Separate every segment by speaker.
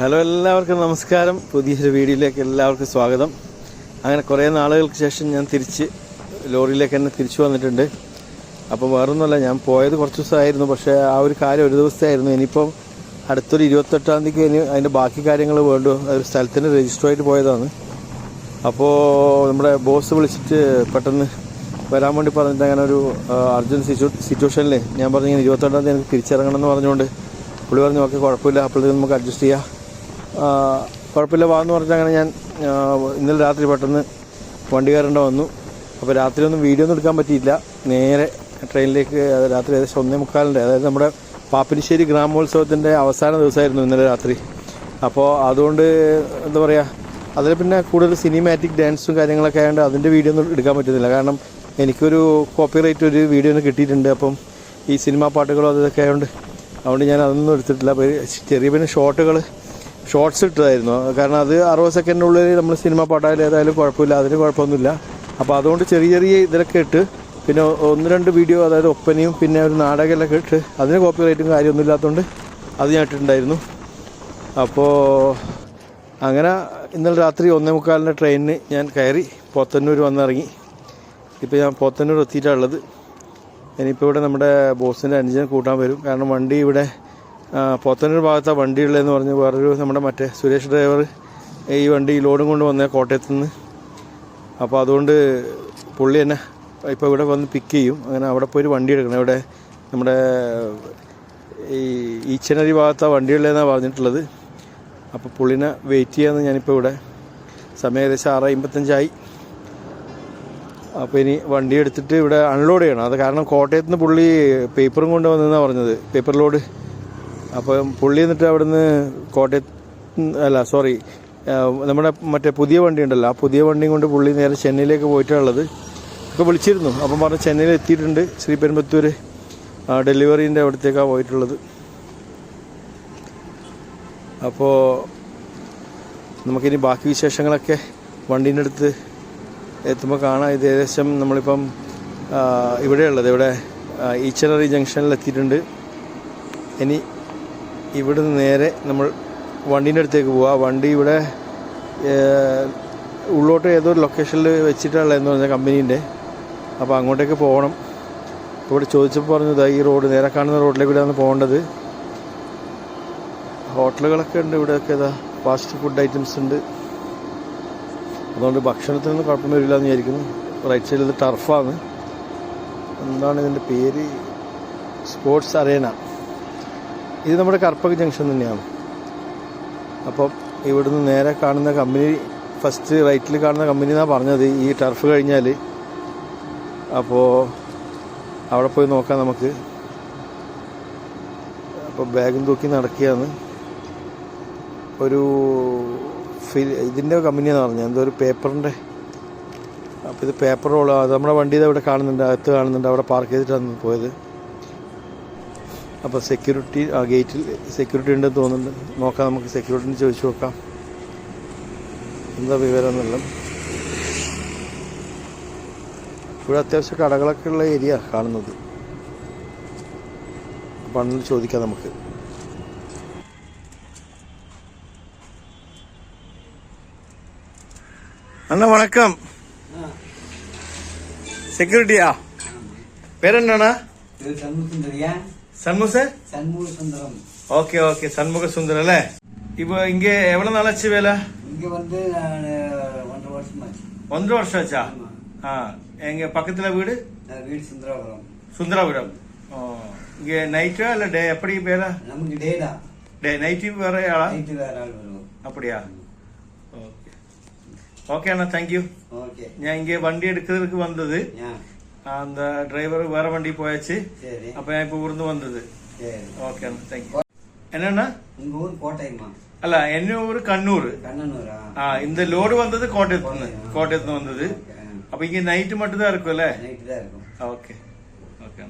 Speaker 1: Hello എല്ലാവർക്കും നമസ്കാരം. പുതിയൊരു വീഡിയോയിലേക്ക് എല്ലാവർക്കും സ്വാഗതം. അങ്ങനെ കുറേ നാളുകൾക്ക് ശേഷം ഞാൻ തിരിച്ച് ലോറിയിലേക്ക് തന്നെ തിരിച്ചു വന്നിട്ടുണ്ട്. അപ്പോൾ വേറൊന്നുമല്ല ഞാൻ പോയത് കുറച്ച് ദിവസമായിരുന്നു. പക്ഷേ ആ ഒരു കാര്യം ഒരു ദിവസമായിരുന്നു ഇനിയിപ്പം അടുത്തൊരു ഇരുപത്തെട്ടാം തീയതിക്ക് ഇനി അതിന്റെ ബാക്കി കാര്യങ്ങൾ വേണ്ടു ഒരു സ്ഥലത്തിന് രജിസ്റ്റർ ആയിട്ട് പോയതാണ്. അപ്പോൾ നമ്മുടെ ബോസ് വിളിച്ചിട്ട് പെട്ടെന്ന് വരാൻ വേണ്ടി പറഞ്ഞിട്ട് അങ്ങനെ ഒരു അർജന്റ് സിറ്റു സിറ്റുവേഷനിൽ ഞാൻ പറഞ്ഞു ഇരുപത്തെട്ടാം തീയതി എനിക്ക് തിരിച്ചിറങ്ങണം എന്ന് പറഞ്ഞുകൊണ്ട് പുള്ളി പറഞ്ഞു ഓക്കെ കുഴപ്പമില്ല. അപ്പോഴത്തേക്ക് നമുക്ക് അഡ്ജസ്റ്റ് ചെയ്യാം. കുഴപ്പമില്ല വാ എന്ന് പറഞ്ഞാൽ അങ്ങനെ ഞാൻ ഇന്നലെ രാത്രി പെട്ടെന്ന് വണ്ടി കയറേണ്ട വന്നു. അപ്പോൾ രാത്രി ഒന്നും വീഡിയോ ഒന്നും എടുക്കാൻ പറ്റിയില്ല. നേരെ ട്രെയിനിലേക്ക് രാത്രി ഏകദേശം ഒന്നേ മുക്കാലിന്റെ അതായത് നമ്മുടെ പാപ്പിനിശ്ശേരി ഗ്രാമോത്സവത്തിന്റെ അവസാന ദിവസമായിരുന്നു ഇന്നലെ രാത്രി. അപ്പോൾ അതുകൊണ്ട് എന്താ പറയുക അതിൽ പിന്നെ കൂടുതൽ സിനിമാറ്റിക് ഡാൻസും കാര്യങ്ങളൊക്കെ ആയതുകൊണ്ട് അതിന്റെ വീഡിയോ ഒന്നും എടുക്കാൻ പറ്റുന്നില്ല. കാരണം എനിക്കൊരു കോപ്പിറൈറ്റ് ഒരു വീഡിയോ ഒന്ന് കിട്ടിയിട്ടുണ്ട്. അപ്പം ഈ സിനിമാ പാട്ടുകളോ അതൊക്കെ ആയതുകൊണ്ട് അതുകൊണ്ട് ഞാൻ അതൊന്നും എടുത്തിട്ടില്ല. ചെറിയ പിന്നെ ഷോട്ടുകൾ ഷോർട്സ് ഇട്ടതായിരുന്നു. കാരണം അത് അറുപത് സെക്കൻഡിനുള്ളിൽ നമ്മൾ സിനിമ പാട്ടായാലും ഏതായാലും കുഴപ്പമില്ല. അതിന് കുഴപ്പമൊന്നുമില്ല. അപ്പോൾ അതുകൊണ്ട് ചെറിയ ചെറിയ ഇതിലൊക്കെ ഇട്ട് പിന്നെ ഒന്ന് രണ്ട് വീഡിയോ അതായത് ഒപ്പനയും പിന്നെ ഒരു നാടകമൊക്കെ ഇട്ട് അതിന് കോപ്പിറൈറ്റും കാര്യമൊന്നും ഇല്ലാത്തതുകൊണ്ട് അത് ഞാൻ ഇട്ടിട്ടുണ്ടായിരുന്നു. അപ്പോൾ അങ്ങനെ ഇന്നലെ രാത്രി ഒന്നേ മുക്കാലിന്റെ ട്രെയിനിന് ഞാൻ കയറി പോത്തന്നൂർ വന്നിറങ്ങി. ഇപ്പോൾ ഞാൻ പോത്തന്നൂർ എത്തിയിട്ടാണ് ഉള്ളത്. ഇനിയിപ്പോൾ ഇവിടെ നമ്മുടെ ബോസിന്റെ അനുജൻ കൂട്ടാൻ വരും. കാരണം വണ്ടി ഇവിടെ ആ, പോത്തന്നൂർ ഭാഗത്താണ് വണ്ടി ഉള്ളതെന്ന് പറഞ്ഞ് വേറൊരു നമ്മുടെ മറ്റേ സുരേഷ് ഡ്രൈവർ ഈ വണ്ടി ലോഡും കൊണ്ട് വന്നേ കോട്ടയത്ത് നിന്ന് അപ്പോൾ അതുകൊണ്ട് പുള്ളി തന്നെ ഇപ്പോൾ ഇവിടെ വന്ന് പിക്ക് ചെയ്യും. അങ്ങനെ അവിടെ പോയി വണ്ടി എടുക്കണം. ഇവിടെ നമ്മുടെ ഈ ഈച്ചനരി ഭാഗത്താണ് വണ്ടിയുള്ളതെന്നാണ് പറഞ്ഞിട്ടുള്ളത്. അപ്പോൾ പുള്ളിനെ വെയിറ്റ് ചെയ്യാമെന്ന് ഞാനിപ്പോൾ ഇവിടെ സമയം ഏകദേശം ആറ് അമ്പത്തഞ്ചായി. അപ്പോൾ ഇനി വണ്ടി എടുത്തിട്ട് ഇവിടെ അൺലോഡ് ചെയ്യണം. അത് കാരണം കോട്ടയത്ത് നിന്ന് പുള്ളി പേപ്പറും കൊണ്ട് വന്നെന്നാണ് പറഞ്ഞത്. പേപ്പർ ലോഡ് അപ്പം പുള്ളി എന്നിട്ട് അവിടുന്ന് കോട്ടയത്ത് അല്ല സോറി നമ്മുടെ മറ്റേ പുതിയ വണ്ടി ഉണ്ടല്ലോ ആ പുതിയ വണ്ടിയും കൊണ്ട് പുള്ളി നേരെ ചെന്നൈയിലേക്ക് പോയിട്ടുള്ളത് ഒക്കെ വിളിച്ചിരുന്നു. അപ്പം പറഞ്ഞ് ചെന്നൈയിൽ എത്തിയിട്ടുണ്ട് ശ്രീ പെരുമ്പത്തൂർ ഡെലിവറീന്റെ അവിടത്തേക്കാണ് പോയിട്ടുള്ളത്. അപ്പോൾ നമുക്കിനി ബാക്കി വിശേഷങ്ങളൊക്കെ വണ്ടീന്റെ അടുത്ത് എത്തുമ്പോൾ കാണാം. ഇത് ഏകദേശം നമ്മളിപ്പം ഇവിടെയുള്ളത്. ഇവിടെ ഈച്ചനറി ജംഗ്ഷനിൽ എത്തിയിട്ടുണ്ട് ഇനി ഇവിടുന്ന് നേരെ നമ്മൾ വണ്ടീന്റെ അടുത്തേക്ക് പോവുക വണ്ടി ഇവിടെ ഉള്ളോട്ട് ഏതോ ഒരു ലൊക്കേഷനിൽ വെച്ചിട്ടുള്ളതെന്ന് പറഞ്ഞ കമ്പനീന്റെ. അപ്പോൾ അങ്ങോട്ടേക്ക് പോകണം. ഇവിടെ ചോദിച്ചപ്പോൾ പറഞ്ഞു "ദാ ഈ റോഡ് നേരെ കാണുന്ന റോഡിലേക്ക് റോഡിലേക്കൂടെയാണ് പോകേണ്ടത്. ഹോട്ടലുകളൊക്കെ ഉണ്ട് ഇവിടെയൊക്കെ ഇതാ ഫാസ്റ്റ് ഫുഡ് ഐറ്റംസ് ഉണ്ട്. അതുകൊണ്ട് ഭക്ഷണത്തിനൊന്നും കുഴപ്പം വരില്ല എന്ന് വിചാരിക്കുന്നു. റൈറ്റ് സൈഡിൽ ടർഫാണ് എന്താണ് ഇതിന്റെ പേര്? സ്പോർട്സ് അറേന ഇത് നമ്മുടെ കർപ്പക ജംഗ്ഷൻ തന്നെയാണ്. അപ്പോൾ ഇവിടുന്ന് നേരെ കാണുന്ന കമ്പനി ഫസ്റ്റ് റൈറ്റിൽ കാണുന്ന കമ്പനി എന്നാണ് പറഞ്ഞത്. ഈ ടർഫ് കഴിഞ്ഞാൽ അപ്പോൾ അവിടെ പോയി നോക്കാം നമുക്ക്. അപ്പോൾ ബാഗും തൂക്കി നടക്കുകയാണ്. ഒരു ഫിൽ ഇതിന്റെ കമ്പനിയാണെന്ന് പറഞ്ഞത്? എന്തോ ഒരു പേപ്പറിന്റെ അപ്പോൾ ഇത് പേപ്പർ റോൾ നമ്മുടെ വണ്ടി ഇത് അവിടെ കാണുന്നുണ്ട് അകത്ത് കാണുന്നുണ്ട് അവിടെ പാർക്ക് ചെയ്തിട്ടാണ് പോയത്. അപ്പോൾ സെക്യൂരിറ്റി ആ ഗേറ്റിൽ സെക്യൂരിറ്റി ഉണ്ടെന്ന് തോന്നുന്നുണ്ട് നോക്കാം നമുക്ക് സെക്യൂരിറ്റിനെ ചോദിച്ചു നോക്കാം എന്താ വിവരം എന്നുള്ളത് ഇവിടെ അത്യാവശ്യം കടകളൊക്കെ ഉള്ള ഏരിയ കാണുന്നത് അപ്പോൾ അണ്ണിൽ ചോദിക്കാം നമുക്ക് அண்ணா வணக்கம் செக்யூரிட்டியா பேர் என்னண்ணா
Speaker 2: இது சண்முகசுந்தரியா
Speaker 1: Shanmuga sir
Speaker 2: Shanmuga Sundaram
Speaker 1: okay okay. Shanmuga சுந்தரம்ல இப்போ இங்கே எவ்வளோ நாளாச்சு வேலை?
Speaker 2: இங்க வந்து ஒன்றரை வருஷமாச்சு.
Speaker 1: ஒன்றரை வருஷம் ஆச்சா. ஆ. எங்க பக்கத்தில் வீடு?
Speaker 2: வீடு சுந்தராபுரம்.
Speaker 1: சுந்தராபுரம். இங்கே நைட்டா இல்லை டே எப்படி வேலை
Speaker 2: நமக்கு டே தான்.
Speaker 1: டே நைட்டு வேற ஆளா?
Speaker 2: நைட்டு வேற ஆள் வருவோம்
Speaker 1: அப்படியா? Okay. Okay Anna.
Speaker 2: Thank you okay.
Speaker 1: நான் இங்கே வண்டி எடுக்கிறதுக்கு வந்தது. அந்த டிரைவர் வேற வண்டி போயாச்சு
Speaker 2: சரி
Speaker 1: அப்போ நான் இப்போ இருந்து வந்தது
Speaker 2: சரி
Speaker 1: ஓகே அண்ணா தேங்க்யூ என்னண்ணா
Speaker 2: உங்க ஊர் கோட்டையுமா
Speaker 1: അല്ല എന്നെ ഊര് കണ്ണൂര്
Speaker 2: கண்ணனூரா
Speaker 1: ആ இந்த லோடு வந்தது கோட்டயத்துல இருந்து கோட்டயத்துல வந்தது അപ്പൊ ഇങ്ങനെ നൈറ്റ് மட்டும் தான் இருக்கும் അല്ലേ
Speaker 2: நைட்டு தான் இருக்கும்
Speaker 1: ഓക്കെ ഓക്കെ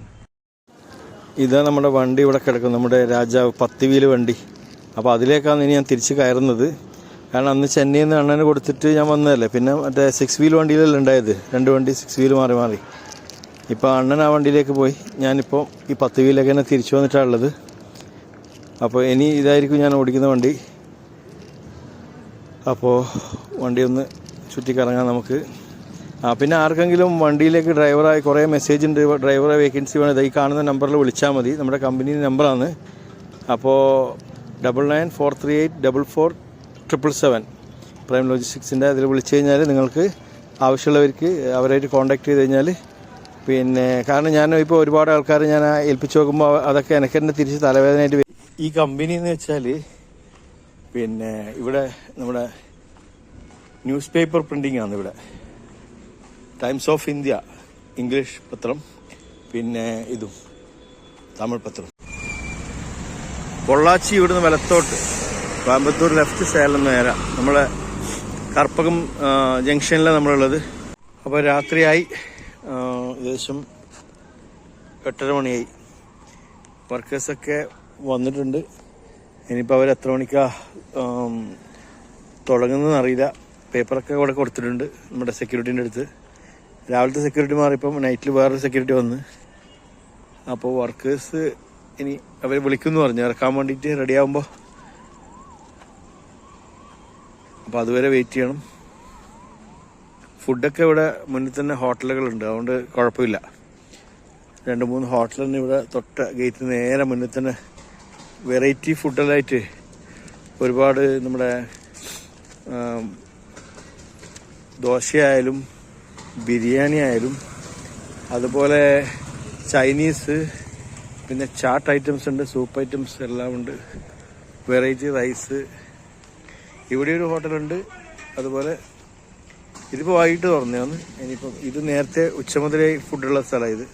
Speaker 1: ഇതാ നമ്മുടെ വണ്ടി ഇവിടെ കിടക്കും നമ്മുടെ രാജാവ് പത്ത് വീല് വണ്ടി അപ്പോൾ അതിലേക്കാണ് ഇനി ഞാൻ തിരിച്ച് കയറുന്നത് കാരണം അന്ന് ചെന്നൈയിൽ നിന്ന് അണ്ണന് കൊടുത്തിട്ട് ഞാൻ വന്നതല്ലേ പിന്നെ മറ്റേ സിക്സ് വീൽ വണ്ടിയിലല്ലേ ഉണ്ടായത് രണ്ട് വണ്ടി സിക്സ് വീൽ മാറി മാറി ഇപ്പോൾ അണ്ണൻ ആ വണ്ടിയിലേക്ക് പോയി. ഞാനിപ്പോൾ ഈ പത്ത് വീലൊക്കെ തന്നെ തിരിച്ചു വന്നിട്ടാണുള്ളത് അപ്പോൾ ഇനി ഇതായിരിക്കും ഞാൻ ഓടിക്കുന്ന വണ്ടി. അപ്പോൾ വണ്ടി ഒന്ന് ചുറ്റിക്കറങ്ങാം നമുക്ക്. ആ പിന്നെ ആർക്കെങ്കിലും വണ്ടിയിലേക്ക് ഡ്രൈവറായി കുറേ മെസ്സേജ് ഉണ്ട്. ഡ്രൈവറെ വേക്കൻസി വേണം. ഈ കാണുന്ന നമ്പറിൽ വിളിച്ചാൽ മതി. നമ്മുടെ കമ്പനി നമ്പറാണ് അപ്പോൾ double nine four three eight double four triple seven prime ലോജിസ്റ്റിക്സിന്റെ അതിൽ വിളിച്ചു കഴിഞ്ഞാൽ നിങ്ങൾക്ക് ആവശ്യമുള്ളവർക്ക് അവരായിട്ട് കോൺടാക്ട് ചെയ്ത് കഴിഞ്ഞാൽ പിന്നെ കാരണം ഞാൻ ഇപ്പോൾ ഒരുപാട് ആൾക്കാർ ഞാൻ ഏൽപ്പിച്ച് നോക്കുമ്പോൾ അതൊക്കെ എനിക്ക് തന്നെ തിരിച്ച് തലവേദനയായിട്ട്. ഈ കമ്പനി എന്ന് വെച്ചാൽ പിന്നെ ഇവിടെ നമ്മുടെ ന്യൂസ് പേപ്പർ പ്രിന്റിംഗ് ആണ് ഇവിടെ. ടൈംസ് ഓഫ് ഇന്ത്യ ഇംഗ്ലീഷ് പത്രം പിന്നെ ഇതും തമിഴ് പത്രം. പൊള്ളാച്ചി ഇവിടുന്ന് വലത്തോട്ട് കോയമ്പത്തൂർ ലെഫ്റ്റ് സൈഡിൽ നിന്ന് നേരെ. നമ്മളെ കർപ്പകം ജംഗ്ഷനിലാണ് നമ്മളുള്ളത്. അപ്പോൾ രാത്രിയായി ഏകദേശം എട്ടര മണിയായി. വർക്കേഴ്സൊക്കെ വന്നിട്ടുണ്ട്. ഇനിയിപ്പോൾ അവർ എത്ര മണിക്കാ തുടങ്ങുന്നതെന്ന് അറിയില്ല. പേപ്പറൊക്കെ ഇവിടെ കൊടുത്തിട്ടുണ്ട് നമ്മുടെ സെക്യൂരിറ്റീന്റെ അടുത്ത്. രാവിലത്തെ സെക്യൂരിറ്റി മാറിയപ്പം നൈറ്റിൽ വേറൊരു സെക്യൂരിറ്റി വന്ന്. അപ്പോൾ വർക്കേഴ്സ് ഇനി അവർ വിളിക്കുമെന്ന് പറഞ്ഞു. ഇറക്കാൻ വേണ്ടിയിട്ട് റെഡിയാകുമ്പോൾ അപ്പോൾ അതുവരെ വെയിറ്റ് ചെയ്യണം. ഫുഡൊക്കെ ഇവിടെ മുന്നിൽ തന്നെ ഹോട്ടലുകളുണ്ട്. അതുകൊണ്ട് കുഴപ്പമില്ല. രണ്ട് മൂന്ന് ഹോട്ടൽ തന്നെ ഇവിടെ തൊട്ട ഗേറ്റിന് നേരെ മുന്നിൽ തന്നെ വെറൈറ്റി ഫുഡെല്ലായിട്ട് ഒരുപാട് നമ്മുടെ ദോശയായാലും ബിരിയാണി ആയാലും അതുപോലെ ചൈനീസ് പിന്നെ ചാട്ട് ഐറ്റംസ് ഉണ്ട് സൂപ്പ് ഐറ്റംസ് എല്ലാം ഉണ്ട്. Variety rice. ഇവിടെ ഒരു ഹോട്ടലുണ്ട്. അതുപോലെ ഇതിപ്പോൾ വൈകിട്ട് തുറന്നതാണ് ഇനിയിപ്പം ഇത് നേരത്തെ ഉച്ച മുതലേ ഫുഡുള്ള സ്ഥലമാണ് ഇത്.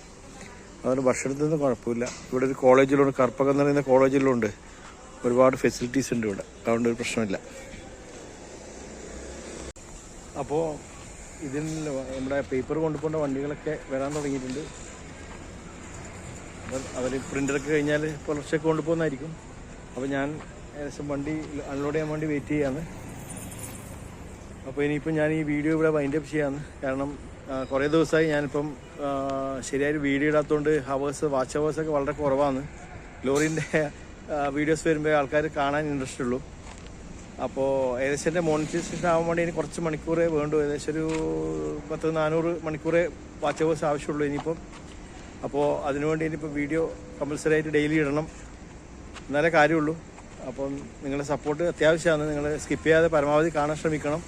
Speaker 1: അതുകൊണ്ട് ഭക്ഷണത്തിനൊന്നും കുഴപ്പമില്ല. ഇവിടെ ഒരു കോളേജിലുണ്ട്. കർപ്പകം എന്ന് പറയുന്ന കോളേജിലുണ്ട്. ഒരുപാട് ഫെസിലിറ്റീസ് ഉണ്ട് ഇവിടെ. അതുകൊണ്ട് ഒരു പ്രശ്നമില്ല. അപ്പോൾ ഇതിൽ നമ്മുടെ പേപ്പർ കൊണ്ടുപോകേണ്ട വണ്ടികളൊക്കെ വരാൻ തുടങ്ങിയിട്ടുണ്ട്. അവർ പ്രിന്ററൊക്കെ കഴിഞ്ഞാൽ പുലർച്ചയൊക്കെ കൊണ്ടുപോകുന്നതായിരിക്കും. അപ്പോൾ ഞാൻ ഏകദേശം വണ്ടി അൺലോഡ് ചെയ്യാൻ വേണ്ടി വെയിറ്റ് ചെയ്യാണ്. അപ്പോൾ ഇനിയിപ്പം ഞാൻ ഈ വീഡിയോ ഇവിടെ വൈൻഡ് അപ്പ് ചെയ്യാന്ന്. കാരണം കുറേ ദിവസമായി ഞാനിപ്പം ശരിയായൊരു വീഡിയോ ഇടാത്തതുകൊണ്ട് ഹവേഴ്സ് വാച്ച് ഹവേഴ്സൊക്കെ വളരെ കുറവാണ് ലോറിന്റെ വീഡിയോസ് വരുമ്പോൾ ആൾക്കാർ കാണാൻ ഇൻട്രസ്റ്റ് ഉള്ളൂ. അപ്പോൾ ഏകദേശം എന്റെ മോണിറ്റൈസേഷൻ ആവാൻ വേണ്ടി ഇനി കുറച്ച് മണിക്കൂറേ വേണ്ടു. ഏകദേശം ഒരു പത്ത് നാനൂറ് മണിക്കൂറേ വാച്ച് ഹവേഴ്സ് ആവശ്യമുള്ളൂ ഇനിയിപ്പം. അപ്പോൾ അതിനുവേണ്ടി ഇനിയിപ്പോൾ വീഡിയോ കമ്പൽസറി ആയിട്ട് ഡെയിലി ഇടണം. എന്നാലേ കാര്യമുള്ളൂ. അപ്പം നിങ്ങളുടെ സപ്പോർട്ട് അത്യാവശ്യമാണ്. നിങ്ങൾ സ്കിപ്പ് ചെയ്യാതെ പരമാവധി കാണാൻ ശ്രമിക്കണം.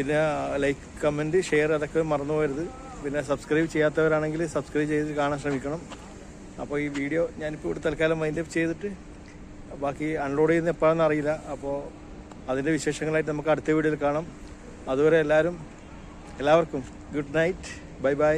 Speaker 1: പിന്നെ ലൈക്ക് കമന്റ് ഷെയർ അതൊക്കെ മറന്നു പിന്നെ സബ്സ്ക്രൈബ് ചെയ്യാത്തവരാണെങ്കിൽ സബ്സ്ക്രൈബ് ചെയ്ത് കാണാൻ ശ്രമിക്കണം. അപ്പോൾ ഈ വീഡിയോ ഞാനിപ്പോൾ ഇവിടെ തൽക്കാലം മൈൻഡപ്പ് ചെയ്തിട്ട് ബാക്കി അൺലോഡ് ചെയ്യുന്ന എപ്പോഴാണെന്ന് അറിയില്ല. അപ്പോൾ അതിന്റെ വിശേഷങ്ങളായിട്ട് നമുക്ക് അടുത്ത വീഡിയോയിൽ കാണാം. അതുവരെ എല്ലാവരും എല്ലാവർക്കും ഗുഡ് നൈറ്റ് ബൈ ബൈ